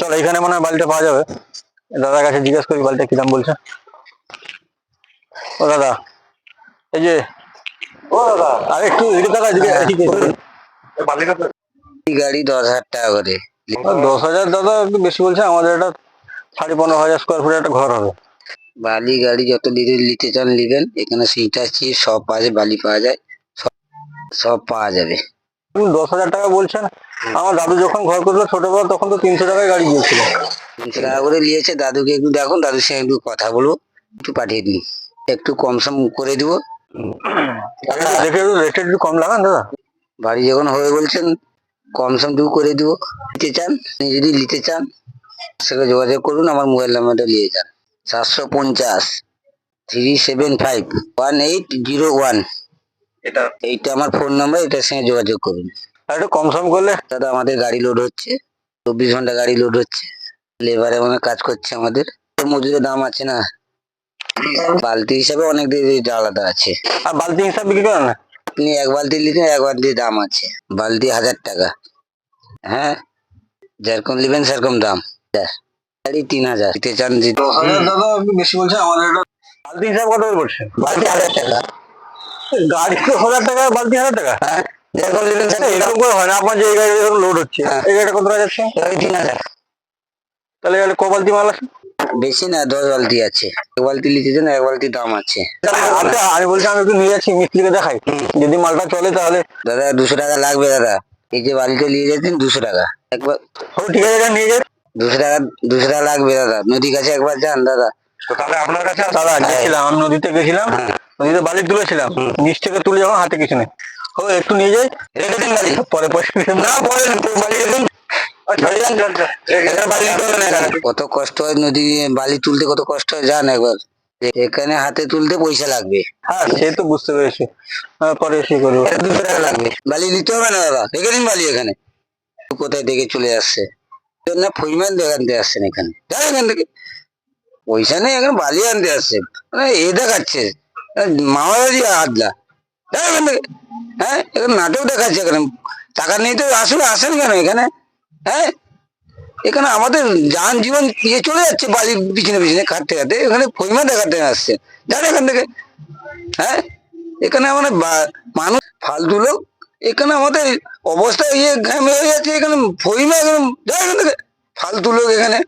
চল এখানে মনে হয় বালিটা পাওয়া যাবে। দাদার কাছে জিজ্ঞেস করি বালিটা কি দাম বলছে। ও দাদা এই যে ও দাদা আরে একটু এদিকে দাদা এদিকে গাড়ি দশ হাজার টাকা করে। দশ হাজার দাদা একটু বেশি বলছে আমাদের এটা সাড়ে পনেরো হাজার স্কোয়ার ফুটের একটা ঘর হবে। বালি গাড়ি যত নিতে চান নেবেন এখানে সিটা চিপ সব পাওয়া যায় বালি পাওয়া যায় সব- সব পাওয়া যাবে। আপনি দশ হাজার টাকা বলছেন। আমার দাদু যখন ঘর করল ছোটবেলা তখন তো তিনশো টাকায় গাড়ি গিয়েছিল। তিনশো টাকা করে নিয়েছে দাদুকে একটু দেখুন দাদুর সঙ্গে একটু কথা বলব একটু পাঠিয়ে দিন। একটু কম সম করে দিব। দেখে একটু রেটটা একটু কম লাগান দাদা। বাড়ি যখন হবে বলছেন কম সম টুকু করে দিব। নিতে চান আপনি যদি নিতে চান সেটা যোগাযোগ করুন আমার মোবাইল নাম্বারটা নিয়ে যান। সাতশো পঞ্চাশ three seven five one eight zero one এটা এইটা আমার ফোন নাম্বার এটার সঙ্গে যোগাযোগ করুন। আর একটু কম সম করলে দাদা আমাদের গাড়ি লোড হচ্ছে। চব্বিশ ঘণ্টা গাড়ি লোড হচ্ছে। লেবারে মানে কাজ করছে আমাদের। মজুরের দাম আছে না। বালতি হিসাবে অনেক আলাদা আছে। আর বালতি হিসাব বিক্রি করেন না? আপনি এক বালতি নিতে এক বালতির দাম আছে। বালতি হাজার টাকা। হ্যাঁ? যেরকম নেবেন সেরকম দাম। গাড়ি তিন হাজার। দিতে চান দাদা বেশি বলছে আমাদের বালতি হিসাব কত পড়ছে? বালতি হাজার টাকা। গাড়ি হাজার টাকা বালতি হাজার টাকা। হ্যাঁ এরকম করে হয় না। আপনার যে এই গাড়ি লোড হচ্ছে। হ্যাঁ। এই গাড়িটা কত টাকা যাচ্ছে? তিন হাজার। তাহলে ক বালতি মাল আছে? বেশি না দশ বালতি আছে। এক বালতি এক বালতি দাম আছে। আচ্ছা আমি বলছি আমি একটু নিয়ে যাচ্ছি মিস্ত্রিকে দেখাই। যদি মালটা চলে তাহলে? দাদা দুশো টাকা লাগবে দাদা। এই যে বালিটা নিয়ে যাচ্ছেন দুশো টাকা। একবার ঠিক আছে নিয়ে যাই। দুশো টাকা দুশো টাকা লাগবে দাদা। নদীর কাছে একবার যান দাদা। তাহলে আপনার কাছে দাদা গেছিলাম আমি নদীতে গেছিলাম। হ্যাঁ। নদীতে বালি তুলেছিলাম নিচ থেকে তুলে যখন হাতে কিছু নেই। ও একটু নিয়ে যাই রেখে দিন বালি। পরে না পরে বালি রেখে কত কষ্ট হয় নদী বালি তুলতে কত কষ্ট হয় জান একবার। এখানে হাতে তুলতে পয়সা লাগবে। হ্যাঁ সে তো বুঝতে পেরেছি। হ্যাঁ, পরে এসে করব? দুশো টাকা লাগবে। বালি নিতে হবে না দাদা রেখে দিন বালি এখানে। কোথায় থেকে চলে আসছে? না ফইমান দেখানতে আসছেন এখানে। যান এখান থেকে। পয়সা নেই এখানে বালি আনতে আসছে। মানে এ দেখাচ্ছে। আদলা হ্যাঁ এখানে নাটক দেখাচ্ছে এখানে। টাকা তো, আসলে আসেন কেন এখানে? হ্যাঁ এখানে আমাদের যান জীবন ইয়ে চলে যাচ্ছে বালির পিছনে পিছনে, খাটতে খাটতে। এখানে ফইমা দেখাতে আসছে। যান এখান থেকে। হ্যাঁ এখানে আমাদের মানুষ ফালতু লোক। এখানে আমাদের অবস্থা ইয়ে ঘামে হয়ে যাচ্ছে। এখানে ফইমা এখানে এখান থেকে। ফালতু লোক এখানে।